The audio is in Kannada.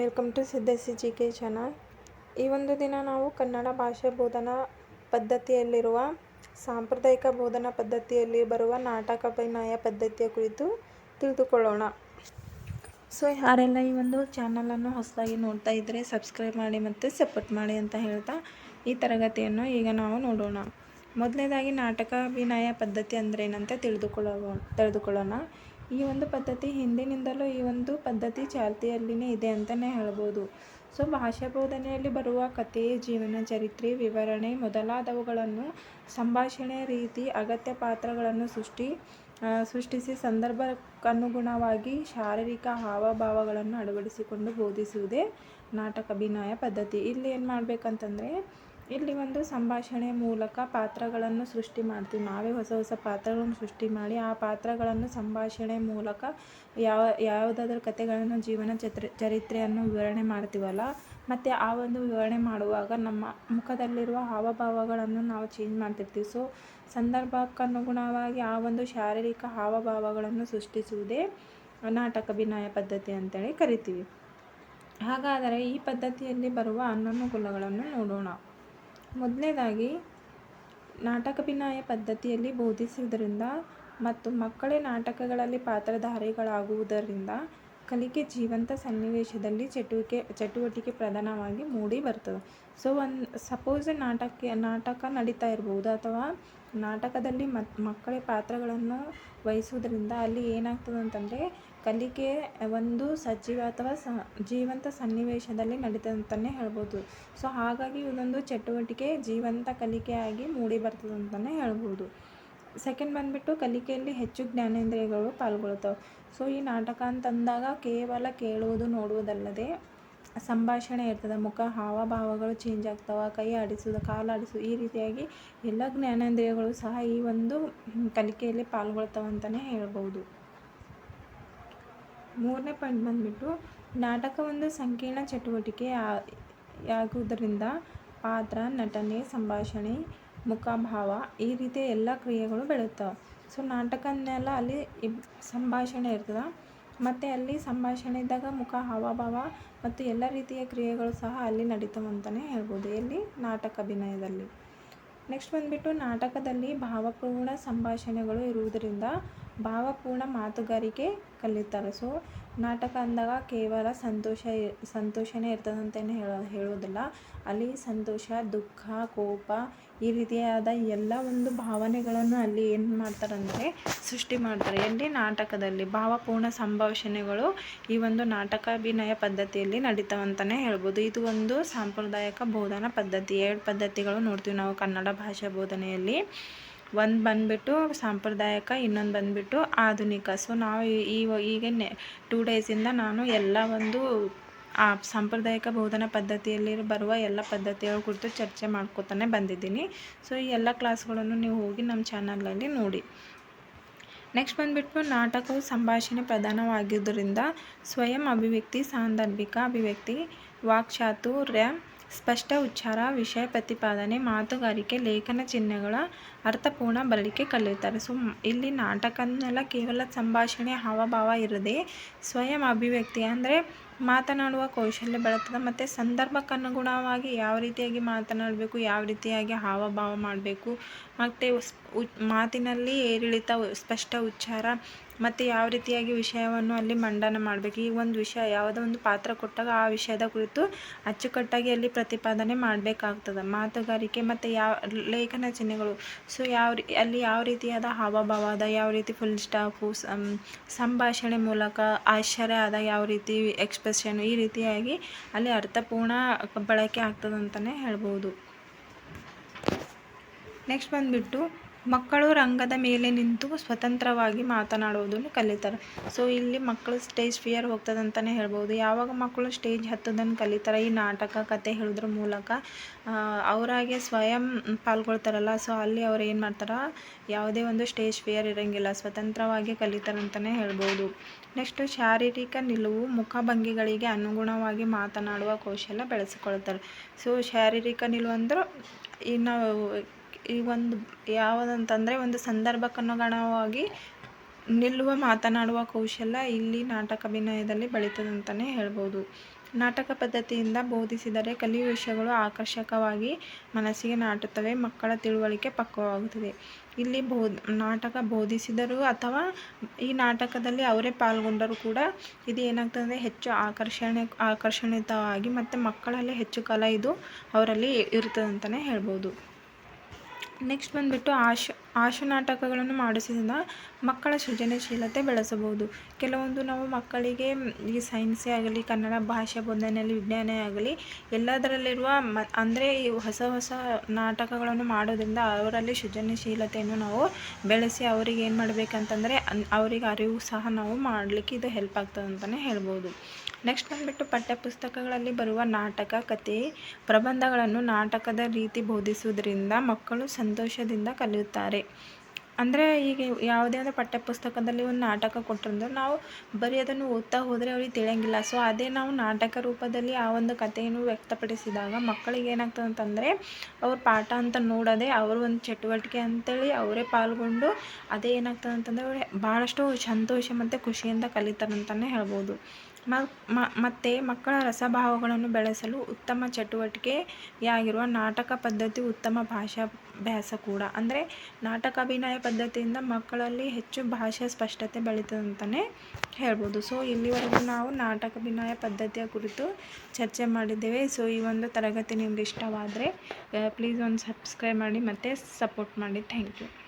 ವೆಲ್ಕಮ್ ಟು ಸಿದ್ಧಸಿ ಜಿ ಕೆ ಚಾನಲ್ ಈ ಒಂದು ದಿನ ನಾವು ಕನ್ನಡ ಭಾಷೆ ಬೋಧನಾ ಪದ್ಧತಿಯಲ್ಲಿರುವ, ಸಾಂಪ್ರದಾಯಿಕ ಬೋಧನಾ ಪದ್ಧತಿಯಲ್ಲಿ ಬರುವ ನಾಟಕ ಅಭಿನಯ ಪದ್ಧತಿಯ ಕುರಿತು ತಿಳಿದುಕೊಳ್ಳೋಣ. ಸೊ ಯಾರೆಲ್ಲ ಈ ಒಂದು ಚಾನಲನ್ನು ಹೊಸದಾಗಿ ನೋಡ್ತಾ ಇದ್ದರೆ ಸಬ್ಸ್ಕ್ರೈಬ್ ಮಾಡಿ ಮತ್ತು ಸಪೋರ್ಟ್ ಮಾಡಿ ಅಂತ ಹೇಳ್ತಾ ಈ ತರಗತಿಯನ್ನು ಈಗ ನಾವು ನೋಡೋಣ. ಮೊದಲನೇದಾಗಿ ನಾಟಕ ಅಭಿನಯ ಪದ್ಧತಿ ಅಂದರೆ ಏನಂತ ತಿಳಿದುಕೊಳ್ಳೋ ತಿಳಿದುಕೊಳ್ಳೋಣ. ಈ ಒಂದು ಪದ್ಧತಿ ಹಿಂದಿನಿಂದಲೂ ಈ ಒಂದು ಪದ್ಧತಿ ಚಾಲ್ತಿಯಲ್ಲಿನೇ ಇದೆ ಅಂತಲೇ ಹೇಳ್ಬೋದು. ಸೊ, ಭಾಷಾ ಬೋಧನೆಯಲ್ಲಿ ಬರುವ ಕಥೆ, ಜೀವನ ಚರಿತ್ರೆ, ವಿವರಣೆ ಮೊದಲಾದವುಗಳನ್ನು ಸಂಭಾಷಣೆ ರೀತಿ, ಅಗತ್ಯ ಪಾತ್ರಗಳನ್ನು ಸೃಷ್ಟಿ ಸೃಷ್ಟಿಸಿ ಸಂದರ್ಭಕ್ಕನುಗುಣವಾಗಿ ಶಾರೀರಿಕ ಹಾವಭಾವಗಳನ್ನು ಅಳವಡಿಸಿಕೊಂಡು ಬೋಧಿಸುವುದೇ ನಾಟಕ ಅಭಿನಯ ಪದ್ಧತಿ. ಇಲ್ಲಿ ಏನು ಮಾಡಬೇಕಂತಂದರೆ ಇಲ್ಲಿ ಒಂದು ಸಂಭಾಷಣೆ ಮೂಲಕ ಪಾತ್ರಗಳನ್ನು ಸೃಷ್ಟಿ ಮಾಡ್ತೀವಿ. ನಾವೇ ಹೊಸ ಹೊಸ ಪಾತ್ರಗಳನ್ನು ಸೃಷ್ಟಿ ಮಾಡಿ ಆ ಪಾತ್ರಗಳನ್ನು ಸಂಭಾಷಣೆ ಮೂಲಕ ಯಾವ, ಯಾವುದಾದ್ರೂ ಕಥೆಗಳನ್ನು ಜೀವನ ಚತ್ರ, ಚರಿತ್ರೆಯನ್ನು ವಿವರಣೆ ಮಾಡ್ತೀವಲ್ಲ, ಮತ್ತು ಆ ಒಂದು ವಿವರಣೆ ಮಾಡುವಾಗ ನಮ್ಮ ಮುಖದಲ್ಲಿರುವ ಹಾವಭಾವಗಳನ್ನು ನಾವು ಚೇಂಜ್ ಮಾಡ್ತಿರ್ತೀವಿ. ಸೊ ಸಂದರ್ಭಕ್ಕನುಗುಣವಾಗಿ ಆ ಒಂದು ಶಾರೀರಿಕ ಹಾವಭಾವಗಳನ್ನು ಸೃಷ್ಟಿಸುವುದೇ ನಾಟಕ ಅಭಿನಯ ಪದ್ಧತಿ ಅಂತೇಳಿ ಕರಿತೀವಿ. ಹಾಗಾದರೆ ಈ ಪದ್ಧತಿಯಲ್ಲಿ ಬರುವ ಅನನುಕೂಲಗಳನ್ನು ನೋಡೋಣ. ಮೊದಲನೇದಾಗಿ ನಾಟಕಾಭಿನಯ ಪದ್ಧತಿಯಲ್ಲಿ ಬೋಧಿಸುವುದರಿಂದ ಮತ್ತು ಮಕ್ಕಳೇ ನಾಟಕಗಳಲ್ಲಿ ಪಾತ್ರಧಾರಿಗಳಾಗುವುದರಿಂದ ಕಲಿಕೆ ಜೀವಂತ ಸನ್ನಿವೇಶದಲ್ಲಿ ಚಟುವಿಕೆ, ಚಟುವಟಿಕೆ ಪ್ರಧಾನವಾಗಿ ಮೂಡಿ ಬರ್ತದೆ. ಸೊ ಒಂದು ಸಪೋಸ್ ನಾಟಕ ನಾಟಕ ನಡೀತಾ ಇರ್ಬೋದು ಅಥವಾ ನಾಟಕದಲ್ಲಿ ಮಕ್ಕಳ ಪಾತ್ರಗಳನ್ನು ವಹಿಸುವುದರಿಂದ ಅಲ್ಲಿ ಏನಾಗ್ತದೆ ಅಂತಂದರೆ ಕಲಿಕೆ ಒಂದು ಸಜೀವ ಅಥವಾ ಸ, ಜೀವಂತ ಸನ್ನಿವೇಶದಲ್ಲಿ ನಡೀತದೆ ಅಂತಲೇ ಹೇಳ್ಬೋದು. ಸೊ ಹಾಗಾಗಿ ಇದೊಂದು ಚಟುವಟಿಕೆ ಜೀವಂತ ಕಲಿಕೆಯಾಗಿ ಮೂಡಿ ಬರ್ತದೆ ಅಂತಲೇ ಹೇಳ್ಬೋದು. ಸೆಕೆಂಡ್ ಬಂದುಬಿಟ್ಟು ಕಲಿಕೆಯಲ್ಲಿ ಹೆಚ್ಚು ಜ್ಞಾನೇಂದ್ರಿಯಗಳು ಪಾಲ್ಗೊಳ್ತಾವೆ ಸೊ ಈ ನಾಟಕ ಅಂತಂದಾಗ ಕೇವಲ ಕೇಳುವುದು, ನೋಡುವುದಲ್ಲದೆ ಸಂಭಾಷಣೆ ಇರ್ತದೆ. ಮುಖ ಹಾವಭಾವಗಳು ಚೇಂಜ್ ಆಗ್ತವೆ. ಕೈ ಆಡಿಸೋದು ಕಾಲು ಆಡಿಸೋದು ಈ ರೀತಿಯಾಗಿ ಎಲ್ಲ ಜ್ಞಾನೇಂದ್ರಿಯಗಳು ಸಹ ಈ ಒಂದು ಕಲಿಕೆಯಲ್ಲಿ ಪಾಲ್ಗೊಳ್ತಾವೆ ಅಂತಲೇ ಹೇಳ್ಬೋದು. ಮೂರನೇ ಪಾಯಿಂಟ್ ಬಂದುಬಿಟ್ಟು ನಾಟಕ ಒಂದು ಸಂಕೀರ್ಣ ಚಟುವಟಿಕೆ ಆಗುವುದರಿಂದ ಪಾತ್ರ, ನಟನೆ, ಸಂಭಾಷಣೆ ಮುಖಭಾವ ಈ ರೀತಿಯ ಎಲ್ಲ ಕ್ರಿಯೆಗಳು ಬೆಳೆಯುತ್ತವೆ. ಸೊ ನಾಟಕನ್ನೆಲ್ಲ ಅಲ್ಲಿ ಸಂಭಾಷಣೆ ಇರ್ತದೆ. ಮತ್ತು ಅಲ್ಲಿ ಸಂಭಾಷಣೆ ಇದ್ದಾಗ ಮುಖ, ಹಾವಭಾವ ಮತ್ತು ಎಲ್ಲ ರೀತಿಯ ಕ್ರಿಯೆಗಳು ಸಹ ಅಲ್ಲಿ ನಡೀತವೆ ಅಂತಲೇ ಹೇಳ್ಬೋದು ಎಲ್ಲಿ ನಾಟಕ ಅಭಿನಯದಲ್ಲಿ. ನೆಕ್ಸ್ಟ್ ಬಂದುಬಿಟ್ಟು ನಾಟಕದಲ್ಲಿ ಭಾವಪೂರ್ಣ ಸಂಭಾಷಣೆಗಳು ಇರುವುದರಿಂದ ಭಾವಪೂರ್ಣ ಮಾತುಗಾರಿಕೆ ಕಲಿತಾರೆ ಸೊ, ನಾಟಕ ಅಂದಾಗ ಕೇವಲ ಸಂತೋಷ, ಸಂತೋಷನೇ ಇರ್ತದೆ ಅಂತಲೇ ಹೇಳೋ ಹೇಳೋದಿಲ್ಲ ಅಲ್ಲಿ ಸಂತೋಷ, ದುಃಖ, ಕೋಪ ಈ ರೀತಿಯಾದ ಎಲ್ಲ ಒಂದು ಭಾವನೆಗಳನ್ನು ಅಲ್ಲಿ ಏನು ಮಾಡ್ತಾರಂದರೆ ಸೃಷ್ಟಿ ಮಾಡ್ತಾರೆ. ಎಲ್ಲಿ? ನಾಟಕದಲ್ಲಿ. ಭಾವಪೂರ್ಣ ಸಂಭಾಷಣೆಗಳು ಈ ಒಂದು ನಾಟಕ ಅಭಿನಯ ಪದ್ಧತಿಯಲ್ಲಿ ನಡೀತಾವಂತಲೇ ಹೇಳ್ಬೋದು. ಇದು ಒಂದು ಸಾಂಪ್ರದಾಯಿಕ ಬೋಧನಾ ಪದ್ಧತಿ. ಎರಡು ಪದ್ಧತಿಗಳು ನೋಡ್ತೀವಿ ನಾವು ಕನ್ನಡ ಭಾಷಾ ಬೋಧನೆಯಲ್ಲಿ. ಒಂದು ಬಂದುಬಿಟ್ಟು ಸಾಂಪ್ರದಾಯಿಕ, ಇನ್ನೊಂದು ಬಂದುಬಿಟ್ಟು ಆಧುನಿಕ. ಸೊ ನಾವು ಈ ಈಗ ಟೂ ಡೇಸಿಂದ ನಾನು ಎಲ್ಲ ಒಂದು, ಆ ಸಾಂಪ್ರದಾಯಿಕ ಬೋಧನಾ ಪದ್ಧತಿಯಲ್ಲಿ ಬರುವ ಎಲ್ಲ ಪದ್ಧತಿಗಳ ಕುರಿತು ಚರ್ಚೆ ಮಾಡ್ಕೋತಾನೆ ಬಂದಿದ್ದೀನಿ. ಸೊ ಈ ಎಲ್ಲ ಕ್ಲಾಸ್ಗಳನ್ನು ನೀವು ಹೋಗಿ ನಮ್ಮ ಚಾನಲಲ್ಲಿ ನೋಡಿ. ನೆಕ್ಸ್ಟ್ ಬಂದುಬಿಟ್ಟು ನಾಟಕವು ಸಂಭಾಷಣೆ ಪ್ರಧಾನವಾಗಿದ್ದರಿಂದ ಸ್ವಯಂ ಅಭಿವ್ಯಕ್ತಿ, ಸಾಂದರ್ಭಿಕ ಅಭಿವ್ಯಕ್ತಿ, ವಾಕ್ಚಾತುರ್ಯ ಸ್ಪಷ್ಟ ಉಚ್ಚಾರ, ವಿಷಯ ಪ್ರತಿಪಾದನೆ, ಮಾತುಗಾರಿಕೆ, ಲೇಖನ ಚಿಹ್ನೆಗಳ ಅರ್ಥಪೂರ್ಣ ಬಳಕೆ ಕಲಿಯುತ್ತಾರೆ ಸೊ ಇಲ್ಲಿ ನಾಟಕನ್ನೆಲ್ಲ ಕೇವಲ ಸಂಭಾಷಣೆ ಹಾವಭಾವ ಇರದೆ ಸ್ವಯಂ ಅಭಿವ್ಯಕ್ತಿ, ಅಂದರೆ ಮಾತನಾಡುವ ಕೌಶಲ್ಯ ಬೆಳೆತದೆ, ಮತ್ತು ಸಂದರ್ಭಕ್ಕನುಗುಣವಾಗಿ ಯಾವ ರೀತಿಯಾಗಿ ಮಾತನಾಡಬೇಕು, ಯಾವ ರೀತಿಯಾಗಿ ಹಾವಭಾವ ಮಾಡಬೇಕು, ಮತ್ತು ಮಾತಿನಲ್ಲಿ ಏರಿಳಿತ, ಸ್ಪಷ್ಟ ಉಚ್ಚಾರ ಮತ್ತು ಯಾವ ರೀತಿಯಾಗಿ ವಿಷಯವನ್ನು ಅಲ್ಲಿ ಮಂಡನೆ ಮಾಡಬೇಕು? ಈ ಒಂದು ವಿಷಯ ಯಾವುದೋ ಒಂದು ಪಾತ್ರ ಕೊಟ್ಟಾಗ ಆ ವಿಷಯದ ಕುರಿತು ಅಚ್ಚುಕಟ್ಟಾಗಿ ಅಲ್ಲಿ ಪ್ರತಿಪಾದನೆ ಮಾಡಬೇಕಾಗ್ತದೆ. ಮಾತುಗಾರಿಕೆ ಮತ್ತು ಯಾವ ಲೇಖನ ಚಿಹ್ನೆಗಳು. ಸೊ ಯಾವ ಅಲ್ಲಿ ಯಾವ ರೀತಿಯಾದ ಹಾವಭಾವ ಅದ? ಯಾವ ರೀತಿ ಫುಲ್ ಸ್ಟಾಫು ಸಂಭಾಷಣೆ ಮೂಲಕ ಆಶ್ಚರ್ಯ ಆದ ಯಾವ ರೀತಿ ಎಕ್ಸ್ಪ್ರೆಷನ್ ಈ ರೀತಿಯಾಗಿ ಅಲ್ಲಿ ಅರ್ಥಪೂರ್ಣ ಬಳಕೆ ಆಗ್ತದೆ ಅಂತಲೇ ಹೇಳ್ಬೋದು. ನೆಕ್ಸ್ಟ್ ಬಂದುಬಿಟ್ಟು ಮಕ್ಕಳು ರಂಗದ ಮೇಲೆ ನಿಂತು ಸ್ವತಂತ್ರವಾಗಿ ಮಾತನಾಡುವುದನ್ನು ಕಲಿತಾರೆ. ಸೊ ಇಲ್ಲಿ ಮಕ್ಕಳು ಸ್ಟೇಜ್ ಫಿಯರ್ ಹೋಗ್ತದೆ ಅಂತಲೇ ಹೇಳ್ಬೋದು. ಯಾವಾಗ ಮಕ್ಕಳು ಸ್ಟೇಜ್ ಹತ್ತೋದನ್ನು ಕಲಿತಾರೆ? ಈ ನಾಟಕ, ಕತೆ ಹೇಳೋದ್ರ ಮೂಲಕ. ಅವರಾಗೆ ಸ್ವಯಂ ಪಾಲ್ಗೊಳ್ತಾರಲ್ಲ ಸೊ ಅಲ್ಲಿ ಅವ್ರು ಏನು ಮಾಡ್ತಾರೆ? ಯಾವುದೇ ಒಂದು ಸ್ಟೇಜ್ ಫಿಯರ್ ಇರೋಂಗಿಲ್ಲ. ಸ್ವತಂತ್ರವಾಗಿ ಕಲಿತಾರೆ ಅಂತಲೇ ಹೇಳ್ಬೋದು. ನೆಕ್ಸ್ಟು ಶಾರೀರಿಕ ನಿಲುವು, ಮುಖಭಂಗಿಗಳಿಗೆ ಅನುಗುಣವಾಗಿ ಮಾತನಾಡುವ ಕೌಶಲ್ಯ ಬೆಳೆಸಿಕೊಳ್ತಾರೆ. ಸೊ ಶಾರೀರಿಕ ನಿಲುವು ಅಂದ್ರೆ ಇನ್ನು ಈ ಒಂದು ಯಾವುದಂತಂದರೆ ಒಂದು ಸಂದರ್ಭಕ್ಕನುಗುಣವಾಗಿ ನಿಲ್ಲುವ, ಮಾತನಾಡುವ ಕೌಶಲ್ಯ ಇಲ್ಲಿ ನಾಟಕ ಅಭಿನಯದಲ್ಲಿ ಬೆಳೀತದೆ ಅಂತಲೇ ಹೇಳ್ಬೋದು. ನಾಟಕ ಪದ್ಧತಿಯಿಂದ ಬೋಧಿಸಿದರೆ ಕಲಿಯುವ ವಿಷಯಗಳು ಆಕರ್ಷಕವಾಗಿ ಮನಸ್ಸಿಗೆ ನಾಟುತ್ತವೆ, ಮಕ್ಕಳ ತಿಳುವಳಿಕೆ ಪಕ್ವವಾಗುತ್ತದೆ. ಇಲ್ಲಿ ಬೋ, ನಾಟಕ ಬೋಧಿಸಿದರೂ ಅಥವಾ ಈ ನಾಟಕದಲ್ಲಿ ಅವರೇ ಪಾಲ್ಗೊಂಡರೂ ಕೂಡ ಇದು ಏನಾಗ್ತದೆ ಹೆಚ್ಚು ಆಕರ್ಷಣೆ, ಆಕರ್ಷಣೀಯವಾಗಿ ಮತ್ತು ಮಕ್ಕಳಲ್ಲಿ ಹೆಚ್ಚು ಕಲೆ ಇದು ಅವರಲ್ಲಿ ಇರ್ತದೆ ಅಂತಲೇ ಹೇಳ್ಬೋದು. ನೆಕ್ಸ್ಟ್ ಬಂದುಬಿಟ್ಟು ಆಶ, ಆಶು ನಾಟಕಗಳನ್ನು ಮಾಡಿಸಿದ ಮಕ್ಕಳ ಸೃಜನಶೀಲತೆ ಬೆಳೆಸಬಹುದು. ಕೆಲವೊಂದು ನಾವು ಮಕ್ಕಳಿಗೆ ಈ ಸೈನ್ಸೇ ಆಗಲಿ, ಕನ್ನಡ ಭಾಷೆ ಬೋಧನೆಯಲ್ಲಿ ವಿಜ್ಞಾನ ಆಗಲಿ, ಎಲ್ಲದರಲ್ಲಿರುವ ಮ, ಅಂದರೆ ಈ ಹೊಸ ಹೊಸ ನಾಟಕಗಳನ್ನು ಮಾಡೋದ್ರಿಂದ ಅವರಲ್ಲಿ ಸೃಜನಶೀಲತೆಯನ್ನು ನಾವು ಬೆಳೆಸಿ ಅವರಿಗೆ ಏನು ಮಾಡಬೇಕಂತಂದರೆ ಅವರಿಗೆ ಅರಿವು ಸಹ ನಾವು ಮಾಡಲಿಕ್ಕೆ ಇದು ಹೆಲ್ಪ್ ಆಗ್ತದೆ ಅಂತಲೇ ಹೇಳ್ಬೋದು. ನೆಕ್ಸ್ಟ್ ಬಂದುಬಿಟ್ಟು ಪಠ್ಯಪುಸ್ತಕಗಳಲ್ಲಿ ಬರುವ ನಾಟಕ, ಕತೆ, ಪ್ರಬಂಧಗಳನ್ನು ನಾಟಕದ ರೀತಿ ಬೋಧಿಸುವುದರಿಂದ ಮಕ್ಕಳು ಸಂತೋಷದಿಂದ ಕಲಿಯುತ್ತಾರೆ. ಅಂದರೆ ಈಗ ಯಾವುದೇ ಒಂದು ಪಠ್ಯಪುಸ್ತಕದಲ್ಲಿ ಒಂದು ನಾಟಕ ಕೊಟ್ಟರಂದ್ರೆ ನಾವು ಬರೀ ಅದನ್ನು ಓದ್ತಾ ಹೋದರೆ ಅವ್ರಿಗೆ ತಿಳಿಯಂಗಿಲ್ಲ. ಸೊ ಅದೇ ನಾವು ನಾಟಕ ರೂಪದಲ್ಲಿ ಆ ಒಂದು ಕಥೆಯನ್ನು ವ್ಯಕ್ತಪಡಿಸಿದಾಗ ಮಕ್ಕಳಿಗೆ ಏನಾಗ್ತದೆ ಅಂತಂದರೆ ಅವ್ರ ಪಾಠ ಅಂತ ನೋಡೋದೇ ಅವರು ಒಂದು ಚಟುವಟಿಕೆ ಅಂತೇಳಿ ಅವರೇ ಪಾಲ್ಗೊಂಡು ಅದೇ ಏನಾಗ್ತದೆ ಅಂತಂದರೆ ಅವ್ರು ಭಾಳಷ್ಟು ಸಂತೋಷ ಮತ್ತು ಖುಷಿಯಿಂದ ಕಲಿತಾರೆ ಅಂತಲೇ ಹೇಳ್ಬೋದು. ಮತ್ತು ಮಕ್ಕಳ ರಸಭಾವಗಳನ್ನು ಬೆಳೆಸಲು ಉತ್ತಮ ಚಟುವಟಿಕೆಯಾಗಿರುವ ನಾಟಕ ಪದ್ಧತಿ ಉತ್ತಮ ಭಾಷಾಭ್ಯಾಸ ಕೂಡ. ಅಂದರೆ ನಾಟಕ ಅಭಿನಯ ಪದ್ಧತಿಯಿಂದ ಮಕ್ಕಳಲ್ಲಿ ಹೆಚ್ಚು ಭಾಷಾ ಸ್ಪಷ್ಟತೆ ಬೆಳೀತದೆ ಅಂತಲೇ ಹೇಳ್ಬೋದು. ಸೊ ಇಲ್ಲಿವರೆಗೂ ನಾವು ನಾಟಕ ಅಭಿನಯ ಪದ್ಧತಿಯ ಕುರಿತು ಚರ್ಚೆ ಮಾಡಿದ್ದೇವೆ. ಸೊ ಈ ಒಂದು ತರಗತಿ ನಿಮ್ಗೆ ಇಷ್ಟವಾದರೆ ಪ್ಲೀಸ್ ಒಂದು ಸಬ್ಸ್ಕ್ರೈಬ್ ಮಾಡಿ ಮತ್ತು ಸಪೋರ್ಟ್ ಮಾಡಿ. Thank you